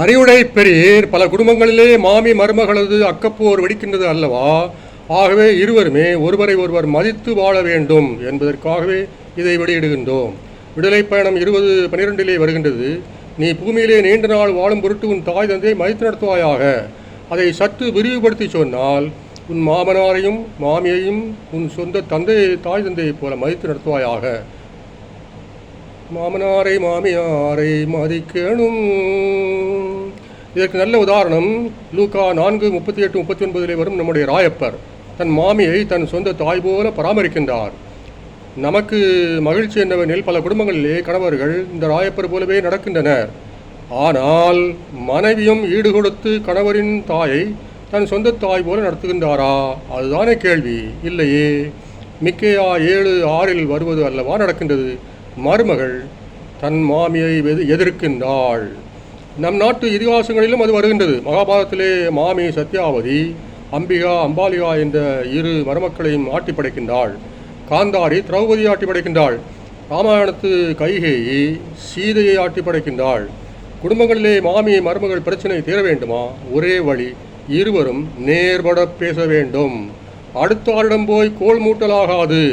அறிவுடை பெரியர் பல குடும்பங்களிலே மாமி மருமகளது அக்கப்போர் வெடிக்கின்றது அல்லவா? ஆகவே இருவருமே ஒருவரை ஒருவர் மதித்து வாழ வேண்டும் என்பதற்காகவே இதை வெளியிடுகின்றோம். விடுதலை பயணம் இருபது பனிரெண்டிலே வருகின்றது. நீ பூமியிலே நீண்ட நாள் வாழும் பொருட்டு உன் தாய் தந்தை மதித்து நடத்துவாயாக? அதை சற்று விரிவுபடுத்தி சொன்னால் உன் மாமனாரையும் மாமியையும் உன் சொந்த தந்தை தாய் தந்தையைப் போல மதித்து நடத்துவாயாக? மாமனாரை மாமியாரை மதிக்கணும். இதற்கு நல்ல உதாரணம் லூகா நான்கு முப்பத்தி எட்டு முப்பத்தி ஒன்பதிலே வரும் நம்முடைய ராயப்பர். தன் மாமியை தன் சொந்த தாய் போல பராமரிக்கின்றார். நமக்கு மகிழ்ச்சி என்னவெனில் பல குடும்பங்களிலே கணவர்கள் இந்த ராயப்பர் போலவே நடக்கின்றனர். ஆனால் மனைவியும் ஈடுகொடுத்து கணவரின் தாயை தன் சொந்த தாய் போல நடத்துகின்றாரா? அதுதானே கேள்வி. இல்லையே. மிக்கையா ஏழு ஆறில் வருவது அல்லவா நடக்கின்றது? மருமகள் தன் மாமியை எதிர்க்கின்றாள். நம் நாட்டு இதிகாசங்களிலும் அது வருகின்றது. மகாபாரதத்திலே மாமி சத்யாவதி அம்பிகா அம்பாலிகா என்ற இரு மருமக்களையும் ஆட்டி படைக்கின்றாள். காந்தாரி திரௌபதி ஆட்டி படைக்கின்றாள். ராமாயணத்து கைகேயி சீதையை ஆட்டி படைக்கின்றாள். குடும்பங்களிலே மாமி மருமகள் பிரச்சனை தீர வேண்டுமா? ஒரே வழி இருவரும் நேர்பட பேச வேண்டும். அடுத்த ஆளிடம் போய் கோல் மூட்டலாகாது.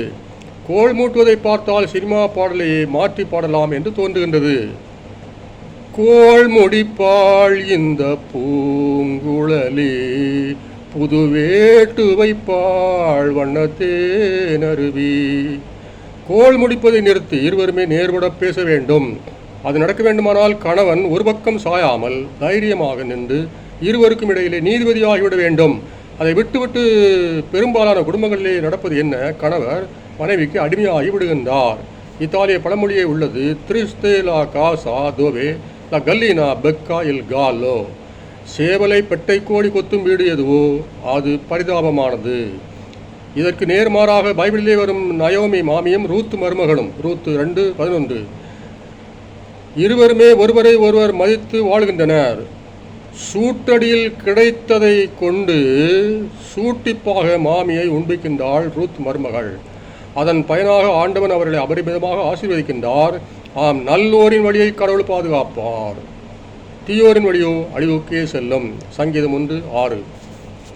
கோல் மூட்டுவதை பார்த்தால் சினிமா பாடலையே மாற்றி பாடலாம் என்று தோன்றுகின்றது. கோள் முடிப்பாள் இந்த பூங்குழலி. புதுவேட்டு வைப்பாள் வண்ணத்தே நருவி கோள் முடிப்பதை நிறுத்தி இருவருமே நேர்பட பேச வேண்டும். அது நடக்க வேண்டுமானால் கணவன் ஒரு பக்கம் சாயாமல் தைரியமாக நின்று இருவருக்கும் இடையிலே நீதிபதியாகிவிட வேண்டும். அதை விட்டுவிட்டு பெரும்பாலான குடும்பங்களிலே நடப்பது என்ன? கணவர் மனைவிக்கு அடிமையாகி விடுகின்றார். இத்தாலிய பழமொழியே உள்ளது திரிஸ்தேலா காசா தோவே லா கல்லினா பெக்கா இல் காலோ. சேவலை பெட்டை கோழி கொத்தும் வீடு எதுவோ? அது பரிதாபமானது. இதற்கு நேர்மாறாக பைபிளிலே வரும் நயோமி மாமியும் ரூத் மருமகளும் ரூத் ரெண்டு பதினொன்று. இருவருமே ஒருவரை ஒருவர் மதித்து வாழ்கின்றனர். சூட்டடியில் கிடைத்ததை கொண்டு சூட்டிப்பாக மாமியை உண்பிக்கின்றாள் ரூத் மருமகள். அதன் பயனாக ஆண்டவன் அவர்களை அபரிமிதமாக ஆசீர்வதிக்கின்றார். ஆம் நல்லோரின் வழியை கடவுள் பாதுகாப்பார். தீயோரின் வழியோ அழிவுக்கே செல்லும். சங்கீதம் ஒன்று ஆறு.